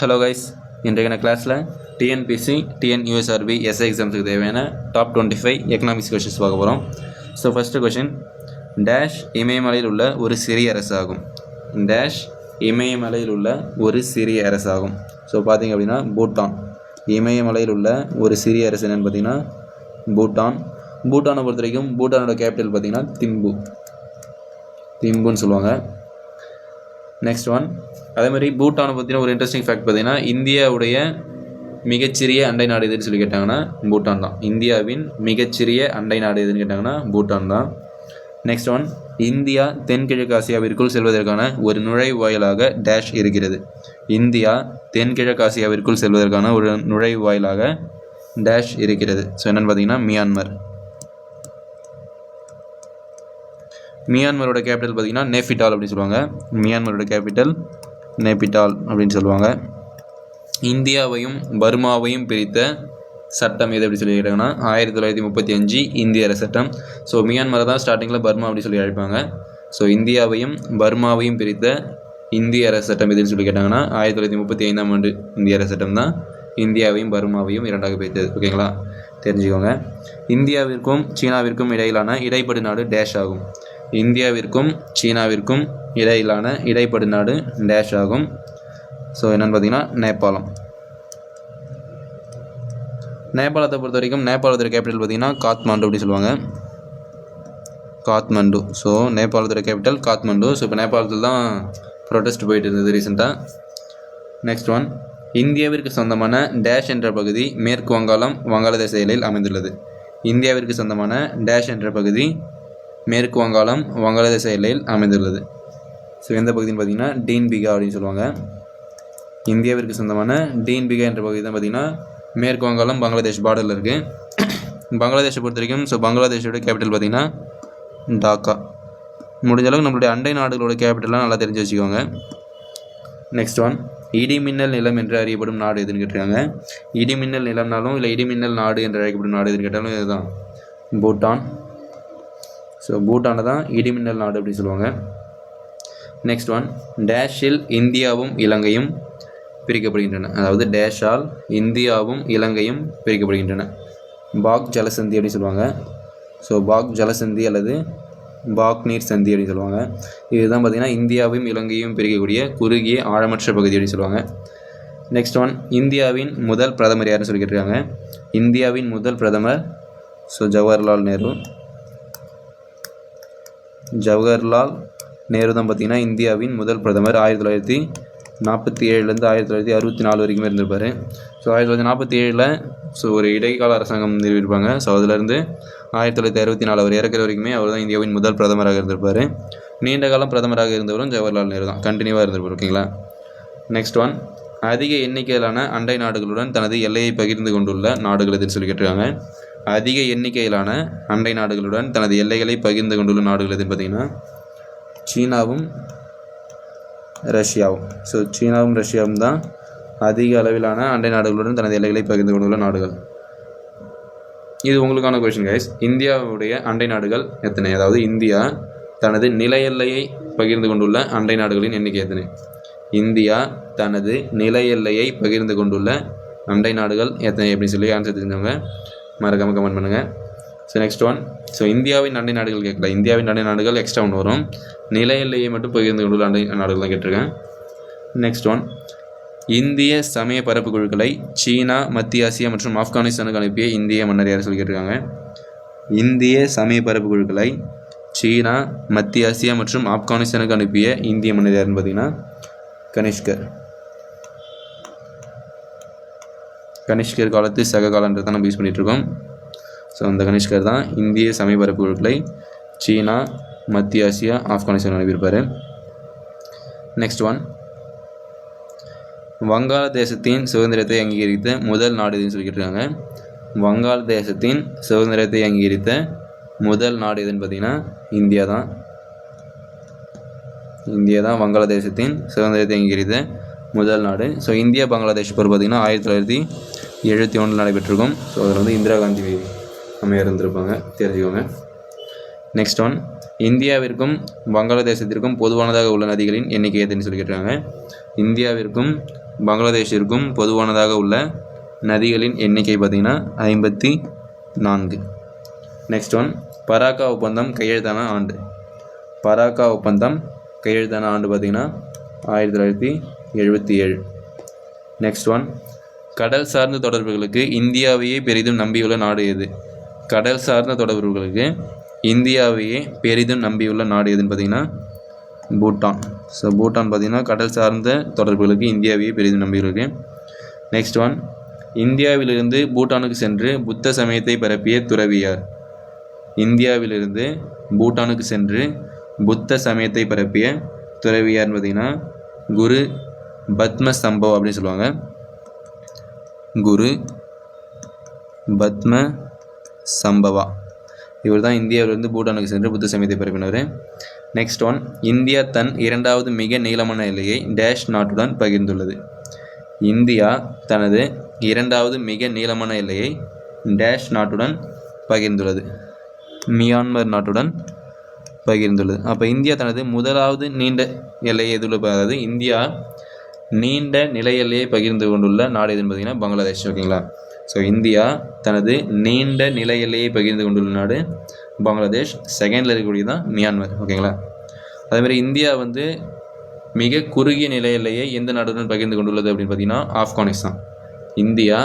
Hello guys இன்றைக்கான கிளாஸில் TNPSC TN USRB SI எக்ஸாம்ஸுக்கு தேவையான top twenty five economics questions பார்க்க போகிறோம் ஸோ ஃபஸ்ட்டு கொஷின் டேஷ் இமயமலையில் உள்ள ஒரு சிறிய அரசு ஆகும் டேஷ் இமயமலையில் உள்ள ஒரு சிறிய அரசு ஆகும் ஸோ பார்த்தீங்க அப்படின்னா பூட்டான். இமயமலையில் உள்ள ஒரு சிறிய அரசு என்னென்னு பார்த்தீங்கன்னா பூட்டான். பூட்டானை பொறுத்த வரைக்கும் பூட்டானோட கேபிட்டல் பார்த்தீங்கன்னா திம்பு. திம்புன்னு சொல்லுவாங்க. நெக்ஸ்ட் ஒன் அதே மாதிரி பூட்டானை பற்றின ஒரு இன்ட்ரெஸ்டிங் ஃபேக்ட் பார்த்தீங்கன்னா இந்தியாவுடைய மிகச்சிறிய அண்டை நாடு எதுன்னு சொல்லி கேட்டாங்கன்னா பூட்டான் தான். இந்தியாவின் மிகச்சிறிய அண்டை நாடு எதுன்னு கேட்டாங்கன்னா பூட்டான் தான். நெக்ஸ்ட் ஒன் இந்தியா தென்கிழக்கு ஆசியாவிற்குள் செல்வதற்கான ஒரு நுழைவாயிலாக டேஷ் இருக்கிறது. இந்தியா தென்கிழக்கு ஆசியாவிற்குள் செல்வதற்கான ஒரு நுழைவாயிலாக டேஷ் இருக்கிறது. ஸோ என்னென்னு பார்த்தீங்கன்னா மியான்மர். மியான்மரோட கேபிட்டல் பார்த்தீங்கன்னா நேஃபிட்டால் அப்படின்னு சொல்லுவாங்க. மியான்மரோட கேபிட்டல் நேபிட்டால் அப்படின்னு சொல்லுவாங்க. இந்தியாவையும் பர்மாவையும் பிரித்த சட்டம் எது அப்படி சொல்லி ஆயிரத்தி தொள்ளாயிரத்தி முப்பத்தி அஞ்சு இந்திய சட்டம். ஸோ மியான்மரை தான் ஸ்டார்டிங்கில் பர்மா அப்படி சொல்லி அழைப்பாங்க. ஸோ இந்தியாவையும் பர்மாவையும் பிரித்த இந்திய அரசு சட்டம் எதுன்னு சொல்லி கேட்டாங்கன்னா ஆயிரத்தி தொள்ளாயிரத்தி முப்பத்தி ஐந்தாம் ஆண்டு இந்திய அரசு சட்டம் தான். இந்தியாவையும் பர்மாவையும் இரண்டாக பிரித்தது. ஓகேங்களா தெரிஞ்சுக்கோங்க. இந்தியாவிற்கும் சீனாவிற்கும் இடையிலான இடைப்படு நாடு டேஷ் ஆகும். இந்தியாவிற்கும் சீனாவிற்கும் இடையிலான இடைப்படு நாடு டேஷ் ஆகும். ஸோ என்னென்னு பார்த்தீங்கன்னா நேபாளம். நேபாளத்தை பொறுத்த வரைக்கும் நேபாளத்தோட கேபிட்டல் பார்த்தீங்கன்னா காத்மாண்டு அப்படின்னு சொல்லுவாங்க. காத்மண்டு. ஸோ நேபாளத்தோட கேபிட்டல் காத்மண்டு. ஸோ இப்போ நேபாளத்தில் தான் ப்ரொட்டஸ்ட் போயிட்டு இருந்தது ரீசெண்டாக நெக்ஸ்ட் ஒன் இந்தியாவிற்கு சொந்தமான டேஷ் என்ற பகுதி மேற்கு வங்காளம் வங்காளதேச எல்லையில் அமைந்துள்ளது. இந்தியாவிற்கு சொந்தமான டேஷ் என்ற பகுதி மேற்கு வங்காளம் வங்காளதேச எல்லையில் அமைந்துள்ளது. ஸோ எந்த பகுதின்னு பார்த்தீங்கன்னா டீன்பிகா அப்படின்னு சொல்லுவாங்க. இந்தியாவிற்கு சொந்தமான டீன்பிகா என்ற பகுதி தான் பார்த்தீங்கன்னா மேற்கு வங்காளம் பங்களாதேஷ் பார்டரில் இருக்குது பங்களாதேஷை பொறுத்த வரைக்கும் ஸோ பங்களாதேஷோட கேபிட்டல் பார்த்தீங்கன்னா டாக்கா. முடிஞ்ச அளவுக்கு நம்மளுடைய அண்டை நாடுகளோட கேபிட்டல்லாம் நல்லா தெரிஞ்சு வச்சுக்கோங்க. நெக்ஸ்ட் ஒன் இடிமின்னல் நிலம் என்று அறியப்படும் நாடு எதுன்னு கேட்டிருக்காங்க. இடிமின்னல் நிலம்னாலும் இல்லை இடிமின்னல் நாடு என்று அழைக்கப்படும் நாடு எதுன்னு கேட்டாலும் இதுதான். பூட்டான் ஸோ பூட்டானை தான் இடிமின்னல் நாடு அப்படின்னு சொல்லுவாங்க. நெக்ஸ்ட் ஒன் டேஷில் இந்தியாவும் இலங்கையும் பிரிக்கப்படுகின்றன. அதாவது டேஷால் இந்தியாவும் இலங்கையும் பிரிக்கப்படுகின்றன. பாக் ஜலசந்தி அப்படின்னு சொல்லுவாங்க. ஸோ பாக் ஜலசந்தி அல்லது பாக் நீர் சந்தி அப்படின்னு சொல்லுவாங்க. இதுதான் பார்த்திங்கன்னா இந்தியாவையும் இலங்கையும் பிரிக்கக்கூடிய குறுகிய ஆழமற்ற பகுதி அப்படின்னு சொல்லுவாங்க. நெக்ஸ்ட் ஒன் இந்தியாவின் முதல் பிரதமர் யாருன்னு சொல்லி கேட்டிருக்காங்க. இந்தியாவின் முதல் பிரதமர் ஸோ ஜவஹர்லால் நேரு. ஜவஹர்லால் நேரு தான் பார்த்திங்கன்னா இந்தியாவின் முதல் பிரதமர். ஆயிரத்தி தொள்ளாயிரத்தி நாற்பத்தி ஏழுலேருந்து ஆயிரத்தி தொள்ளாயிரத்தி அறுபத்தி நாலு வரைக்குமே இருந்திருப்பார். ஸோ ஆயிரத்தி தொள்ளாயிரத்தி நாற்பத்தி ஏழில் ஸோ ஒரு இடைக்கால அரசாங்கம் நிறுவியிருப்பாங்க. ஸோ அதுலேருந்து ஆயிரத்தி தொள்ளாயிரத்தி அறுபத்தி நாலு அவர் இறக்குற வரைக்குமே அவர் தான் இந்தியாவின் முதல் பிரதமராக இருந்திருப்பார். நீண்ட காலம் பிரதமராக இருந்தவரும் ஜவஹர்லால் நேரு தான். கண்டினியூவாக இருந்திருப்பார் ஓகேங்களா நெக்ஸ்ட் ஒன் அதிக எண்ணிக்கையிலான அண்டை நாடுகளுடன் தனது எல்லையை பகிர்ந்து கொண்டுள்ள நாடுகள் எதுன்னு சொல்லி கேட்டிருக்காங்க. அதிக எண்ணிக்கையிலான அண்டை நாடுகளுடன் தனது எல்லைகளை பகிர்ந்து கொண்டுள்ள நாடுகள் எதுன்னு பார்த்தீங்கன்னா சீனாவும் ரஷ்யாவும். ஸோ சீனாவும் ரஷ்யாவும் தான் அதிக அளவிலான அண்டை நாடுகளுடன் தனது எல்லைகளை பகிர்ந்து கொண்டுள்ள நாடுகள். இது உங்களுக்கான கொஷின் கைஸ் இந்தியாவுடைய அண்டை நாடுகள் எத்தனை? அதாவது இந்தியா தனது நில எல்லையை பகிர்ந்து கொண்டுள்ள அண்டை நாடுகளின் எண்ணிக்கை எத்தனை? இந்தியா தனது நில எல்லையை பகிர்ந்து கொண்டுள்ள அண்டை நாடுகள் எத்தனை? அப்படின்னு சொல்லி ஆன்சர் தெரிஞ்சவங்க மறக்காமல் கமெண்ட் பண்ணுங்கள் ஸோ நெக்ஸ்ட் ஒன் ஸோ இந்தியாவின் அண்டை நாடுகள் கேட்கல இந்தியாவின் அண்டை நாடுகள் எக்ஸ்ட்ரா ஒன்று வரும். நிலையிலேயே மட்டும் பகிர்ந்து கொண்டுள்ள அண்டை நாடுகள் தான் கேட்டிருக்கேன். நெக்ஸ்ட் ஒன் இந்திய சமய பரப்பு குழுக்களை சீனா மத்திய ஆசியா மற்றும் ஆப்கானிஸ்தானுக்கு அனுப்பிய இந்திய மன்னர் யார் சொல்லி கேட்டிருக்காங்க? இந்திய சமய பரப்பு குழுக்களை சீனா மத்திய ஆசியா மற்றும் ஆப்கானிஸ்தானுக்கு அனுப்பிய இந்திய மன்னர் யாருன்னு பார்த்தீங்கன்னா கனிஷ்கர். கனிஷ்கர் காலத்து சக காலன்றதை நம்ம யூஸ் பண்ணிகிட்ருக்கோம் ஸோ அந்த கனிஷ்கர் தான் இந்திய சமய பொருட்களை குழுக்களை சீனா மத்திய ஆசியா ஆப்கானிஸ்தான் அனுப்பியிருப்பார். நெக்ஸ்ட் ஒன் வங்காளதேசத்தின் சுதந்திரத்தை அங்கீகரித்த முதல் நாடு எதுன்னு வங்காள வங்காளதேசத்தின் சுதந்திரத்தை அங்கீகரித்த முதல் நாடு எதுன்னு பார்த்தீங்கன்னா இந்தியா தான். இந்தியா தான் வங்காளதேசத்தின் சுதந்திரத்தை அங்கீகரித்த முதல் நாடு. ஸோ இந்தியா பங்களாதேஷ் போர் பார்த்திங்கன்னா ஆயிரத்தி தொள்ளாயிரத்தி எழுபத்தி ஒன்றில் நடைபெற்றிருக்கும். ஸோ அதில் வந்து இந்திரா காந்தி அம்மையாக இருந்திருப்பாங்க தெரிஞ்சுக்கோங்க. நெக்ஸ்ட் ஒன் இந்தியாவிற்கும் பங்களாதேசத்திற்கும் பொதுவானதாக உள்ள நதிகளின் எண்ணிக்கை எதுன்னு சொல்லி கேட்டாங்க இந்தியாவிற்கும் பங்களாதேஷிற்கும் பொதுவானதாக உள்ள நதிகளின் எண்ணிக்கை பார்த்திங்கன்னா ஐம்பத்தி நான்கு. நெக்ஸ்ட் ஒன் பராக்கா ஒப்பந்தம் கையெழுத்தான ஆண்டு. பராக்கா ஒப்பந்தம் கையெழுத்தான ஆண்டு பார்த்திங்கன்னா ஆயிரத்தி தொள்ளாயிரத்தி எழுபத்தி ஏழு. நெக்ஸ்ட் ஒன் கடல் சார்ந்த தொடர்புகளுக்கு இந்தியாவையே பெரிதும் நம்பியுள்ள நாடு எது? கடல் சார்ந்த தொடர்புகளுக்கு இந்தியாவையே பெரிதும் நம்பியுள்ள நாடு எதுன்னு பார்த்தீங்கன்னா பூட்டான். ஸோ பூட்டான் பார்த்தீங்கன்னா கடல் சார்ந்த தொடர்புகளுக்கு இந்தியாவையே பெரிதும் நம்பியுள்ளது. நெக்ஸ்ட் ஒன் இந்தியாவிலிருந்து பூட்டானுக்கு சென்று புத்த சமயத்தை பரப்பிய துறவியார் இந்தியாவிலிருந்து பூட்டானுக்கு சென்று புத்த சமயத்தை பரப்பிய துறவியார்னு பார்த்தீங்கன்னா குரு பத்ம சம்பவ் அப்படின்னு சொல்லுவாங்க. குரு பத்ம சம்பவா. இவர் தான் இந்தியாவிலிருந்து பூட்டானுக்கு சென்று புத்த சமயத்தை பரப்பினார் நெக்ஸ்ட் ஒன் இந்தியா தன் இரண்டாவது மிக நீளமான எல்லையை டேஷ் நாட்டுடன் பகிர்ந்துள்ளது. இந்தியா தனது இரண்டாவது மிக நீளமான எல்லையை டேஷ் நாட்டுடன் பகிர்ந்துள்ளது. மியான்மர் நாட்டுடன் பகிர்ந்துள்ளது. அப்போ இந்தியா தனது முதலாவது நீண்ட எல்லையை எதுள்ள அதாவது இந்தியா நீண்ட நிலையிலேயே பகிர்ந்து கொண்டுள்ள நாடு எதுன்னு பார்த்தீங்கன்னா பங்களாதேஷ் ஓகேங்களா? ஸோ இந்தியா தனது நீண்ட நிலையிலேயே பகிர்ந்து கொண்டுள்ள நாடு பங்களாதேஷ் செகண்டில் இருக்கக்கூடியது தான் மியான்மர் ஓகேங்களா? அதேமாதிரி இந்தியா வந்து மிக குறுகிய நிலையிலேயே எந்த நாடுடன் பகிர்ந்து கொண்டுள்ளது அப்படின்னு பார்த்தீங்கன்னா ஆப்கானிஸ்தான். இந்தியா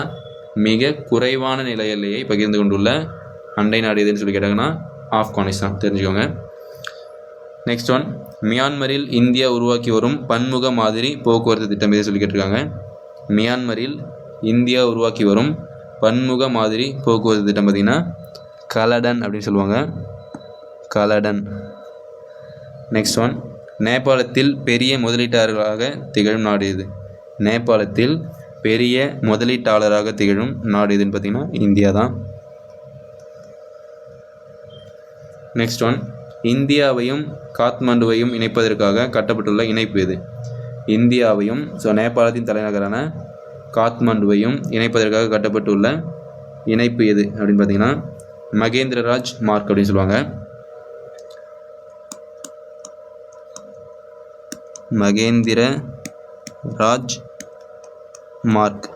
மிக குறைவான நிலையிலேயே பகிர்ந்து கொண்டுள்ள அண்டை நாடு எதுன்னு சொல்லி கேட்டாங்கன்னா ஆப்கானிஸ்தான் தெரிஞ்சுக்கோங்க. நெக்ஸ்ட் ஒன் மியான்மரில் இந்தியா உருவாக்கி வரும் பன்முக மாதிரி போக்குவரத்து திட்டம் எதை சொல்லி கேட்டிருக்காங்க. மியான்மரில் இந்தியா உருவாக்கி வரும் பன்முக மாதிரி போக்குவரத்து திட்டம் பார்த்திங்கன்னா கலடன் அப்படின்னு சொல்லுவாங்க. கலடன். நெக்ஸ்ட் ஒன் நேபாளத்தில் பெரிய முதலீட்டாளர்களாக திகழும் நாடு இது நேபாளத்தில் பெரிய முதலீட்டாளராக திகழும் நாடு எதுன்னு பார்த்திங்கன்னா இந்தியா தான். நெக்ஸ்ட் ஒன் இந்தியாவையும் காத்மாண்டுவையும் இணைப்பதற்காக கட்டப்பட்டுள்ள இணைப்பு எது இந்தியாவையும் ஸோ நேபாளத்தின் தலைநகரான காத்மாண்டுவையும் இணைப்பதற்காக கட்டப்பட்டுள்ள இணைப்பு எது அப்படின்னு பார்த்தீங்கன்னா மகேந்திரராஜ் மார்க் அப்படின்னு சொல்லுவாங்க. மகேந்திர ராஜ் மார்க்.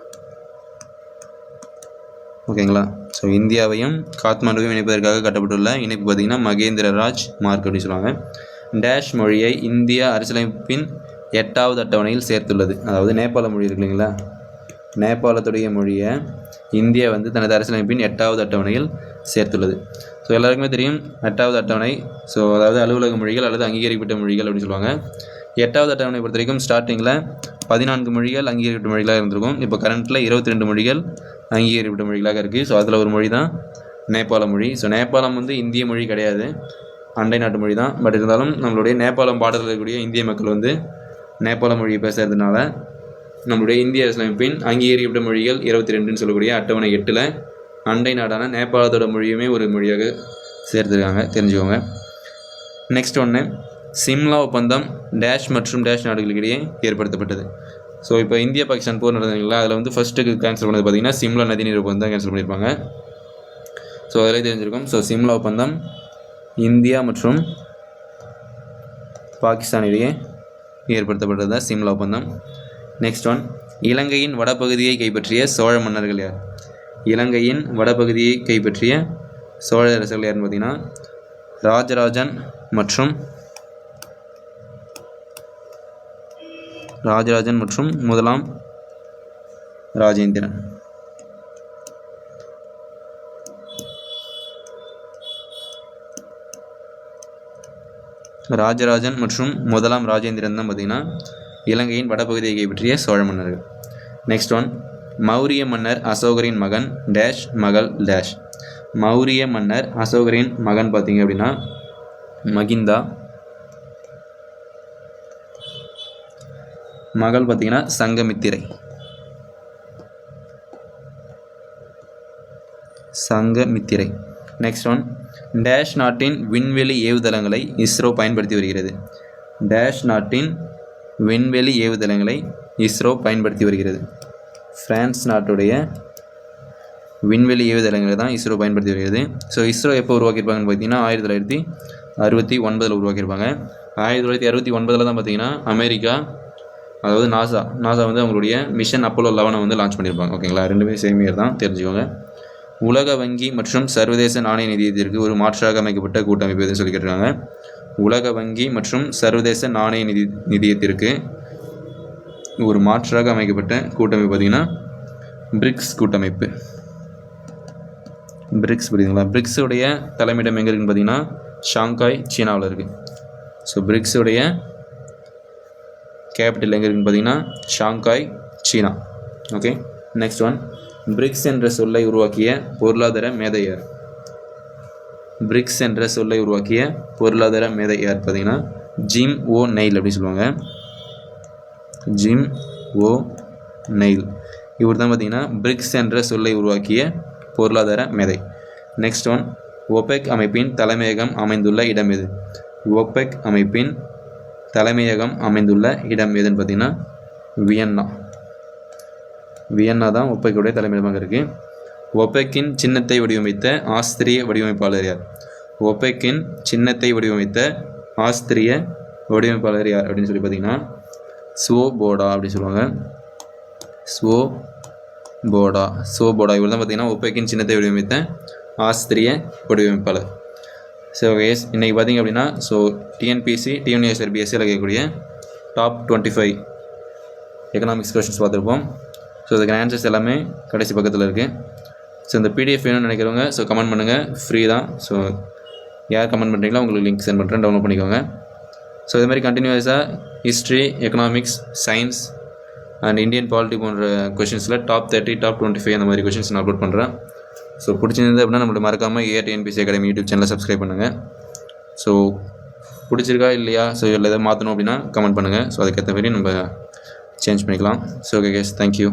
ஓகேங்களா? ஸோ இந்தியாவையும் காத்மாண்டுவையும் இணைப்பதற்காக கட்டப்பட்டுள்ள இணைப்பு பார்த்திங்கன்னா மகேந்திர ராஜ் மார்க் அப்படின்னு சொல்லுவாங்க. டேஷ் மொழியை இந்திய அரசியலமைப்பின் எட்டாவது அட்டவணையில் சேர்த்துள்ளது. அதாவது நேபாள மொழி இருக்கு இல்லைங்களா? நேபாளத்துடைய மொழியை இந்தியா வந்து தனது அரசியலமைப்பின் எட்டாவது அட்டவணையில் சேர்த்துள்ளது. ஸோ எல்லாருக்குமே தெரியும் எட்டாவது அட்டவணை ஸோ அதாவது அலுவலக மொழிகள் அல்லது அங்கீகரிக்கப்பட்ட மொழிகள் அப்படின்னு சொல்லுவாங்க. எட்டாவது அட்டவணை பொறுத்த வரைக்கும் ஸ்டார்டிங்கில் பதினான்கு மொழிகள் அங்கீகரிக்கப்பட்ட மொழிகளாக இருந்திருக்கும். இப்போ கரண்ட்டில் இருபத்தி ரெண்டு மொழிகள் அங்கீகரிக்கப்பட்ட மொழிகளாக இருக்குது ஸோ அதில் ஒரு மொழி தான் நேபாள மொழி. ஸோ நேபாளம் வந்து இந்திய மொழி கிடையாது. அண்டை நாட்டு மொழி தான். பட் இருந்தாலும் நம்மளுடைய நேபாளம் பார்டரில் இருக்கக்கூடிய இந்திய மக்கள் வந்து நேபாள மொழியை பேசுகிறதுனால நம்மளுடைய இந்திய அரசியலமைப்பின் அங்கீகரிக்கப்பட்ட மொழிகள் இருபத்தி ரெண்டுன்னு சொல்லக்கூடிய அட்டவணை எட்டில் அண்டை நாடான நேபாளத்தோட மொழியுமே ஒரு மொழியாக சேர்த்துருக்காங்க. தெரிஞ்சுக்கோங்க. நெக்ஸ்ட் ஒன்று சிம்லா ஒப்பந்தம் டேஷ் மற்றும் டேஷ் நாடுகளுக்கிடையே ஏற்படுத்தப்பட்டது. ஸோ இப்போ இந்தியா பாகிஸ்தான் போர் நடந்ததுங்களா அதில் வந்து ஃபஸ்ட்டுக்கு கேன்சல் பண்ணது பார்த்தீங்கன்னா சிம்லா நதிநீர் ஒப்பந்தம் கேன்சல் பண்ணியிருப்பாங்க. ஸோ அதில் தெரிஞ்சிருக்கும். ஸோ சிம்லா ஒப்பந்தம் இந்தியா மற்றும் பாகிஸ்தானிடையே ஏற்படுத்தப்பட்டது தான் சிம்லா ஒப்பந்தம். நெக்ஸ்ட் ஒன் இலங்கையின் வடபகுதியை கைப்பற்றிய சோழ மன்னர்கள் யார்? இலங்கையின் வடபகுதியை கைப்பற்றிய சோழ அரசர்கள் யாருன்னு பார்த்தீங்கன்னா ராஜராஜன் மற்றும் ராஜராஜன் மற்றும் முதலாம் ராஜேந்திரன். ராஜராஜன் மற்றும் முதலாம் ராஜேந்திரன் தான் பார்த்தீங்கன்னா இலங்கையின் வடபகுதியை கைப்பற்றிய சோழ மன்னர்கள். நெக்ஸ்ட் ஒன் மௌரிய மன்னர் அசோகரின் மகன் டேஷ் மகள் டேஷ் மௌரிய மன்னர் அசோகரின் மகன் பார்த்தீங்க அப்படின்னா மகிந்தா மகள் பார்த்தீங்கன்னா Sanghamitra. Sanghamitra. Next one dash நாட்டின் விண்வெளி ஏவுதளங்களை இஸ்ரோ பயன்படுத்தி வருகிறது. டேஷ் நாட்டின் விண்வெளி ஏவுதளங்களை இஸ்ரோ பயன்படுத்தி வருகிறது. பிரான்ஸ் நாட்டுடைய விண்வெளி ஏவுதளங்களை தான் இஸ்ரோ பயன்படுத்தி வருகிறது. ஸோ இஸ்ரோ எப்போ உருவாக்கியிருப்பாங்கன்னு பார்த்தீங்கன்னா ஆயிரத்தி தொள்ளாயிரத்தி அறுபத்தி ஒன்பதில் உருவாக்கியிருப்பாங்க. ஆயிரத்தி தொள்ளாயிரத்தி அறுபத்தி ஒன்பதில் தான் பார்த்தீங்கன்னா அமெரிக்கா அதாவது நாசா நாசா வந்து அவங்களுடைய மிஷன் அப்போலோ லெவனை வந்து லான்ச் பண்ணியிருப்பாங்க. ஓகேங்களா ரெண்டுமே சேம் இயர் தான். தெரிஞ்சுக்கோங்க. உலக வங்கி மற்றும் சர்வதேச நாணய நிதியத்திற்கு ஒரு மாற்றாக அமைக்கப்பட்ட கூட்டமைப்பு எதுன்னு சொல்லி கேட்டிருக்காங்க. உலக வங்கி மற்றும் சர்வதேச நாணய நிதி நிதியத்திற்கு ஒரு மாற்றாக அமைக்கப்பட்ட கூட்டமைப்பு பார்த்திங்கன்னா பிரிக்ஸ் கூட்டமைப்பு. பிரிக்ஸ் புரியுதுங்களா? பிரிக்ஸுடைய தலைமையிடம் எங்கே இருக்குன்னு பார்த்தீங்கன்னா ஷாங்காய் சீனாவில் இருக்குது ஸோ பிரிக்ஸுடைய கேபிட்டல் எங்கே இருக்குன்னு பார்த்தீங்கன்னா ஷாங்காய் சீனா. ஓகே நெக்ஸ்ட் ஒன் பிரிக்ஸ் என்ற சொல்லை உருவாக்கிய பொருளாதார மேதை யார்? பிரிக்ஸ் என்ற சொல்லை உருவாக்கிய பொருளாதார மேதை யார் பார்த்தீங்கன்னா ஜிம் ஓ நெயில் அப்படின்னு சொல்லுவாங்க. Jim O'Neill. இவர் தான் பார்த்தீங்கன்னா பிரிக்ஸ் என்ற சொல்லை உருவாக்கிய பொருளாதார மேதை. நெக்ஸ்ட் ஒன் ஒபெக் அமைப்பின் தலைமையகம் அமைந்துள்ள இடம் எது? ஒபெக் அமைப்பின் தலைமையகம் அமைந்துள்ள இடம் எதுன்னு பார்த்தீங்கன்னா வியன்னா. வியன்னா தான் ஒப்பைக்குடைய தலைமையிடமாக இருக்குது ஒப்பெக்கின் சின்னத்தை வடிவமைத்த ஆஸ்திரிய வடிவமைப்பாளர் யார்? ஒப்பெக்கின் சின்னத்தை வடிவமைத்த ஆஸ்திரிய வடிவமைப்பாளர் யார் அப்படின்னு சொல்லி பார்த்தீங்கன்னா ஸ்வோபோடா அப்படின்னு சொல்லுவாங்க. ஸ்வோ போடா. ஸ்வோ போடா. இவர் தான் பார்த்தீங்கன்னா ஒப்பெக்கின் சின்னத்தை வடிவமைத்த ஆஸ்திரிய வடிவமைப்பாளர். ஸோ எஸ் இன்றைக்கி பார்த்தீங்க அப்படின்னா ஸோ டிஎன்பிஎஸ்சி டிஎன்யூஎஸ்ஆர் பிஎஸ்சியில் கேட்கக்கூடிய top twenty five economics questions பார்த்துருப்போம். ஸோ இதுக்கு ஆன்சர்ஸ் எல்லாமே கடைசி பக்கத்தில் இருக்குது ஸோ இந்த பிடிஎஃப் வேணும்னு நினைக்கிறவங்க ஸோ கமெண்ட் பண்ணுங்கள் ஃப்ரீ தான். ஸோ யார் கமெண்ட் பண்ணுறீங்களோ உங்களுக்கு லிங்க் சென்ட் பண்ணுறேன் டவுன்லோட் பண்ணிக்கோங்க. ஸோ இது மாதிரி கண்டினியூஸாக history economics science and Indian polity போன்ற கொஷின்ஸில் top thirty top twenty five அந்த மாதிரி கொஷின்ஸ் நான் அப்லோட் பண்ணுறேன் ஸோ பிடிச்சிருந்தது அப்படின்னா நம்மளை மறக்காமல் ஏடிஎன்பிசி அகாடமி யூடியூப் சேனலை சப்ஸ்கிரைப் பண்ணுங்கள் ஸோ பிடிச்சிருக்கா இல்லையா? ஸோ இல்லை எதாவது மாற்றணும் அப்படின்னா கமெண்ட் பண்ணுங்கள் ஸோ அதுக்கேற்ற மாதிரி நம்ம சேஞ்ச் பண்ணிக்கலாம். So okay case thank you